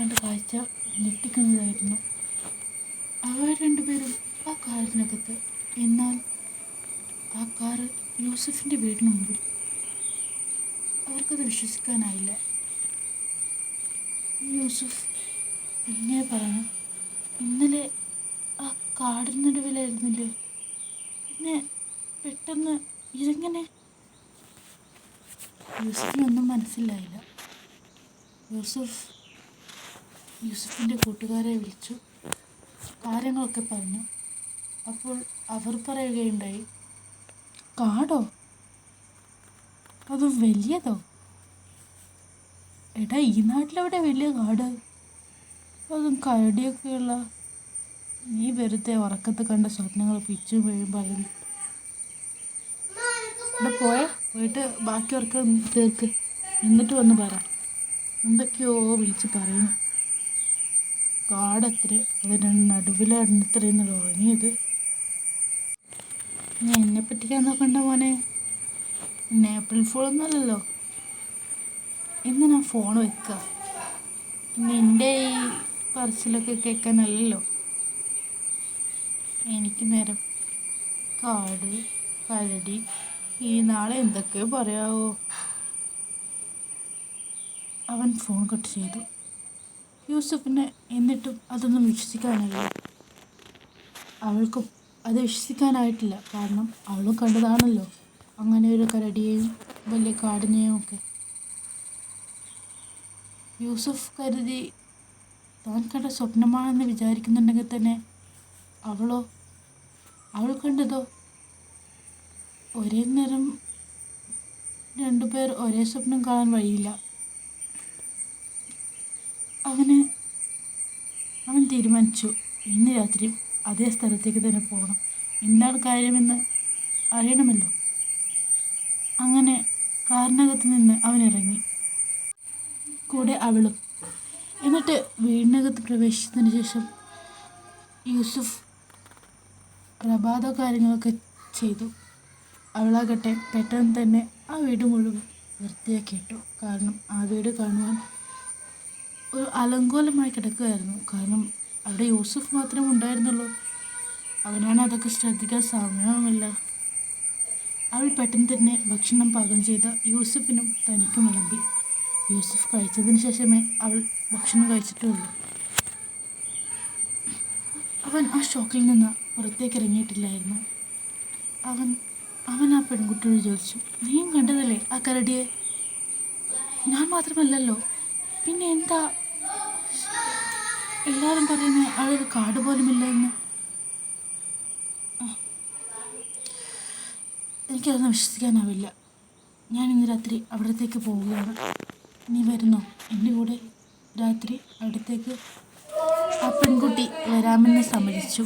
കണ്ട കാഴ്ച ഞെട്ടിക്കുന്നതായിരുന്നു. അവർ രണ്ടുപേരും ആ കാറിനകത്ത്. എന്നാൽ ആ കാറ് യൂസഫിന്റെ വീടിന് മുമ്പിൽ. അവർക്കത് വിശ്വസിക്കാനായില്ല. യൂസഫ് പിന്നെ പറഞ്ഞു ഇന്നലെ ആ കാടിന് നടുവിലായിരുന്നില്ലേ? പിന്നെ പെട്ടെന്ന് ഇതെങ്ങനെ? യൂസഫിനൊന്നും മനസ്സിലായില്ല. യൂസഫ് യൂസഫിന്റെ കൂട്ടുകാരെ വിളിച്ചു. കാര്യങ്ങളൊക്കെ പറഞ്ഞു. അപ്പോൾ അവർ പറയുകയുണ്ടായി കാടോ? അത് വലിയതോ? എടാ ഈ നാട്ടിലെവിടെ വലിയ കാട്? അതും കരടിയൊക്കെയുള്ള നീ വെറുതെ ഉറക്കത്ത് കണ്ട സ്വപ്നങ്ങൾ പിച്ചു വീഴും പറയും ഇവിടെ പോയ പോയിട്ട് ബാക്കി ഉറക്കം തീർക്ക്. എന്നിട്ട് വന്ന് പറ. എന്തൊക്കെയോ വിളിച്ച് പറയുന്നു. കാടത്ര. അതിന് നടുവിലാണ് ഉറങ്ങിയത്. നീ എന്നെ പറ്റിക്കാൻ നോക്കണ്ട മോനെ. ഫോൾ ഒന്നുമല്ലല്ലോ ഇന്ന് ഞാൻ ഫോൺ വെക്കുക നിന്റെ ഈ പറച്ചിലൊക്കെ കേൾക്കാനല്ലല്ലോ. എനിക്ക് നേരം കാട് കരടി ഈ നാളെ എന്തൊക്കെയോ പറയാവോ. അവൻ ഫോൺ കട്ട് ചെയ്തു. യൂസഫിന് എന്നിട്ടും അതൊന്നും വിശ്വസിക്കാനായില്ല. അവൾക്കും അത് വിശ്വസിക്കാനായിട്ടില്ല. കാരണം അവളും കണ്ടതാണല്ലോ. അങ്ങനെ ഒരു കരടിയെയും വലിയ കാടിനെയും ഒക്കെ. യൂസഫ് കരുതി താൻ കണ്ട സ്വപ്നമാണെന്ന് വിചാരിക്കുന്നുണ്ടെങ്കിൽ തന്നെ അവളോ അവൾ കണ്ടതോ? ഒരേ നേരം രണ്ടുപേർ ഒരേ സ്വപ്നം കാണാൻ വഴിയില്ല. അവന് അവൻ തീരുമാനിച്ചു. ഇന്ന് രാത്രി അതേ സ്ഥലത്തേക്ക് തന്നെ പോകണം. എന്താണ് കാര്യമെന്ന് അറിയണമല്ലോ. അങ്ങനെ കാറിനകത്ത് നിന്ന് അവൻ ഇറങ്ങി. കൂടെ അവളും. എന്നിട്ട് വീടിനകത്ത് പ്രവേശിച്ചതിന് ശേഷം യൂസുഫ് പ്രഭാത കാര്യങ്ങളൊക്കെ ചെയ്തു. അവളാകട്ടെ പെട്ടെന്ന് തന്നെ ആ വീട് മുഴുവൻ വൃത്തിയാക്കിയിട്ടു. കാരണം ആ വീട് കാണുവാൻ ഒരു അലങ്കോലമായി കിടക്കുകയായിരുന്നു. കാരണം അവിടെ യൂസഫ് മാത്രമേ ഉണ്ടായിരുന്നുള്ളൂ. അവനാണ് അതൊക്കെ ശ്രദ്ധിക്കാൻ സമയവുമില്ല. അവൾ പെട്ടെന്ന് തന്നെ ഭക്ഷണം പാകം ചെയ്ത യൂസഫിനും തനിക്കും വിളമ്പി. യൂസഫ് കഴിച്ചതിന് ശേഷമേ അവൾ ഭക്ഷണം കഴിച്ചിട്ടുള്ളൂ. അവൻ ആ ഷോക്കിൽ നിന്ന് പുറത്തേക്ക് ഇറങ്ങിയിട്ടില്ലായിരുന്നു. അവൻ അവൻ ആ പെൺകുട്ടിയോട് ചോദിച്ചു നീയും കണ്ടതല്ലേ ആ കരടിയെ? ഞാൻ മാത്രമല്ലല്ലോ. പിന്നെ എന്താ എല്ലാവരും പറയുന്നു അവളൊരു കാട് പോലുമില്ല എന്ന്. എനിക്കതൊന്നും വിശ്വസിക്കാനാവില്ല. ഞാൻ ഇന്ന് രാത്രി അവിടത്തേക്ക് പോവുകയാണ്. നീ വരുന്നോ? എന്റെ കൂടെ രാത്രി അവിടത്തേക്ക് ആ പെൺകുട്ടി വരാമെന്ന് സമ്മതിച്ചു.